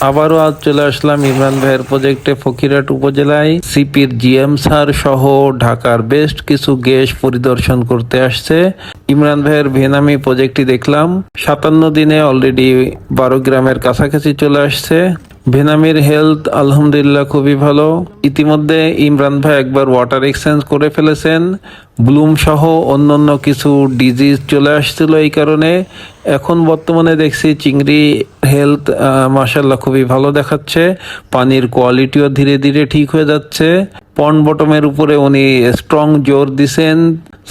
আবারও আজ চলে আসলাম ইমরান ভাইয়ের প্রজেক্টে ফকিরাট উপজেলায়। সিপির জিএম স্যার সহ ঢাকার বেস্ট কিছু গেস্ট পরিদর্শন করতে আসছে। ইমরান ভাইয়ের ভেনামি প্রজেক্টটি দেখলাম। সাতান্ন দিনে অলরেডি বারো গ্রামের কাছাকাছি চলে আসছে। ভেনামির হেলথ আলহামদুলিল্লাহ খুবই ভালো। ইতিমধ্যে ইমরান ভাই একবার ওয়াটার এক্সচেঞ্জ করে ফেলেছেন। ব্লুম সহ অন্যান্য কিছু ডিজিজ চলে আসছিল এই কারণে। এখন বর্তমানে দেখছি চিংড়ি হেলথ মাসাল্লাহ খুবই ভালো দেখাচ্ছে। পানির কোয়ালিটিও ধীরে ধীরে ঠিক হয়ে যাচ্ছে। পন বটমের উপরে উনি স্ট্রং জোর দিছেন।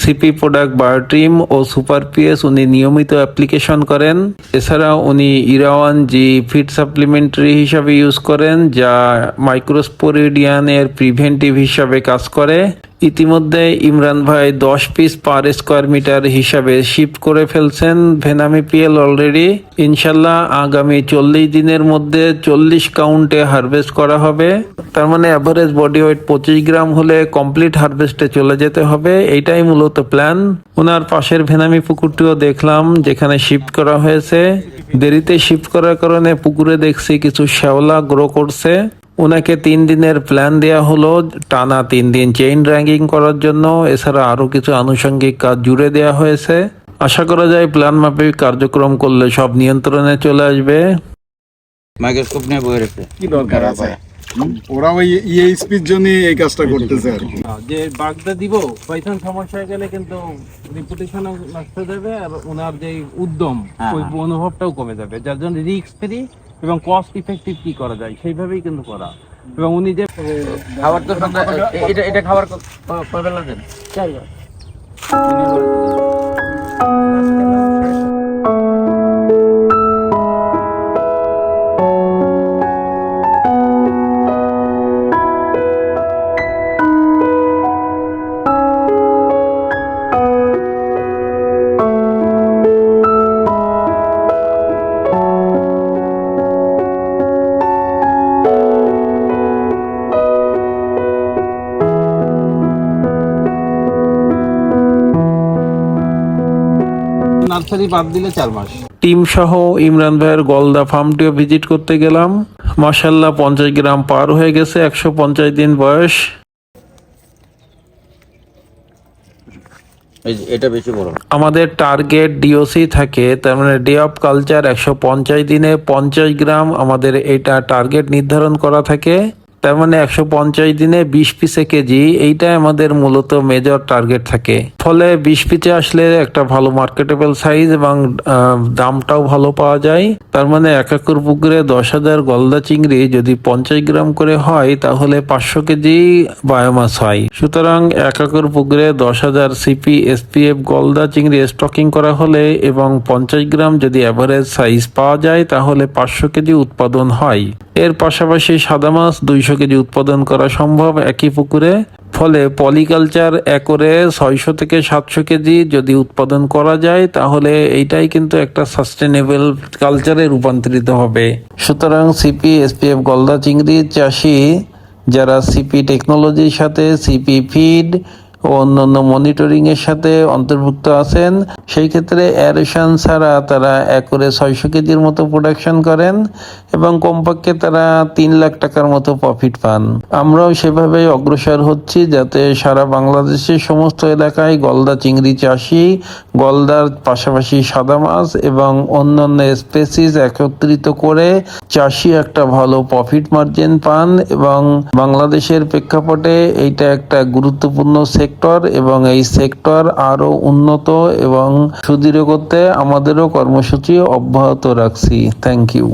সিপি প্রোডাক্ট বায়োট্রিম ও সুপার পিএস উনি নিয়মিত অ্যাপ্লিকেশন করেন। এছাড়া উনি ইরাওয়ান জি ফিট সাপ্লিমেন্টারি হিসাবে ইউজ করেন, যা মাইক্রোস্পোরিডিয়ানের প্রিভেন্টিভ হিসাবে কাজ করে। ইতিমধ্যে ইমরান ভাই দশ পিস পার স্কোয়ার মিটার হিসাবে শিফট করে ফেলছেন ভেনামি পিএল অলরেডি ইনশাল্লাহ আগামী চল্লিশ দিনের মধ্যে চল্লিশ কাউন্টে হারভেস্ট করা হবে। তার মানে অ্যাভারেজ বডি ওয়েট পঁচিশ গ্রাম হলে কমপ্লিট হারভেস্টে চলে যেতে হবে। এইটাই মূলত প্ল্যান ওনার পাশের ভেনামি পুকুরটিও দেখলাম, যেখানে শিফট করা হয়েছে। দেরিতে শিফট করার কারণে পুকুরে দেখছি কিছু শ্যাওলা গ্রো করছে। ওনাকে তিন দিনের প্ল্যান দেয়া হলো টানা তিন দিন চেইন র্যাঙ্কিং করার জন্য। এছাড়া আরও কিছু আনুষঙ্গিক কাজ জুড়ে দেয়া হয়েছে। আশা করা যায় প্ল্যান মাফিক কার্যক্রম করলে সব নিয়ন্ত্রণে চলে আসবে। মাইক্রোস্কোপ নিয়ে বই রেখে। কি দরকার আছে? ওরা ওই ইএইচপির জন্য এই কাজটা করতেছে আর কি। যে বাগদা দিব পয়সান সমস্যা হয়ে গেলে কিন্তু রিপুটেশনও নষ্ট যাবে আর ওনার যে উদ্যম হ্যাঁ, ওই হ্যাঁ। অনুভবটাও কমে যাবে। যার জন্য রিস্ক ফ্রি এবং কস্ট ইফেক্টিভ কি করা যায় সেইভাবেই কিন্তু করা। এবং উনি যে খাবার তো এটা এটা খাবার কবে দেন নার্সারি বাদ দিলে চার মাস। টিম সহ ইমরান ভাইয়ের গলদা ফার্মটিও ভিজিট করতে গেলাম। মাসাল্লাহ পঞ্চাশ গ্রাম পার হয়ে গেছে একশো পঞ্চাশ দিন বয়স। এই যে এটা বেশি বড়। আমাদের টার্গেট ডিওসি থাকে তার মানে ডে অফ কালচার একশো পঞ্চাশ দিনে পঞ্চাশ গ্রাম আমাদের এটা টার্গেট নির্ধারণ করা থাকে। তার মানে একশো পঞ্চাশ দিনে বিশ পিসে কেজি এইটা আমাদের মূলত মেজর টার্গেট থাকে। ফলে বিশ পিসে আসলে একটা ভালো মার্কেটেবল সাইজ এবং দামটাও ভালো পাওয়া যায়। তার মানে এক একর পুকুরে দশ হাজার গলদা চিংড়ি যদি পঞ্চাশ গ্রাম করে হয়, তাহলে পাঁচশো কেজি বায়োমাস হয়। সুতরাং এক একর পুকুরে দশ হাজার সিপি এসপিএফ গলদা চিংড়ি স্টকিং করা হলে এবং পঞ্চাশ গ্রাম যদি অ্যাভারেজ সাইজ পাওয়া যায়, তাহলে পাঁচশো কেজি উৎপাদন হয়। এর পাশাপাশি সাদা মাছ দুইশো কেজি উৎপাদন করা সম্ভব একই পুকুরে, ফলে পলিকালচার একরে ছয়শো থেকে সাতশো কেজি যদি উৎপাদন করা যায়, তাহলে এইটাই কিন্তু একটা সাস্টেনেবল কালচারে রূপান্তরিত হবে। সুতরাং সিপি এসপিএফ গলদা চিংড়ি চাষি, যারা সিপি টেকনোলজির সাথে সিপি ফিড ও অন্যান্য মনিটরিং এর সাথে অন্তর্ভুক্ত আছেন। সেই ক্ষেত্রে অ্যারেশন ছাড়া তারা একরে ছয়শো কেজির মতো প্রোডাকশন করেন এবং কমপক্ষে তারা তিন লাখ টাকার মতো প্রফিট পান। আমরাও সেভাবে অগ্রসর হচ্ছি যাতে সারা বাংলাদেশের সমস্ত এলাকায় গলদা চিংড়ি চাষি, গলদার পাশাপাশি সাদা মাছ এবং অন্যান্য স্পেসিস একত্রিত করে চাষি একটা ভালো প্রফিট মার্জিন পান এবং বাংলাদেশের প্রেক্ষাপটে এইটা একটা গুরুত্বপূর্ণ সেক্টর এবং এই সেক্টর আরও উন্নত এবং সুদৃঢ় করতে আমাদেরও কর্মসূচি অব্যাহত রাখছি। Thank you